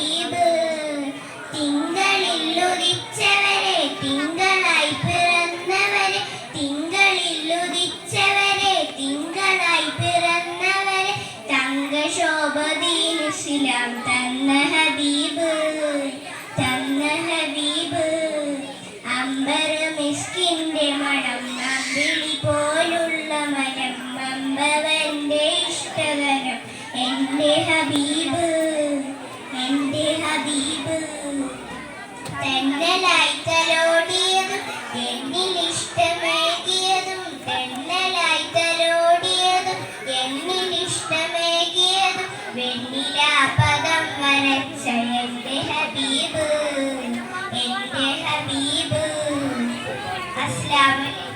ഹബീബ് തിങ്കളിൽ ഉദിച്ചവരെ തിങ്കളായി പിറന്നവരെ തിങ്കളിൽ ഉദിച്ചവരെ തിങ്കളായി പിറന്നവരെ. തങ്കശോഭദീൻ ഇസ്ലാം തന്ന ഹബീബ് തന്ന ഹബീബ്. അമ്പര മിസ്കിന്റെ മണം അമ്പിളി പോലുള്ള മനം അമ്പവന്റെ ഇഷ്ടകരം എന്റെ ഹബീബ്. തെന്നലായി എന്നിൽ ഇഷ്ടമേകിയതും. തെന്നലായി എന്നിൽ ഇഷ്ടമേകിയതും. വെണ്ണിലാ പദം വരച്ച എന്റെ ഹബീബ് ഹബീബ്. അസ്ലാമു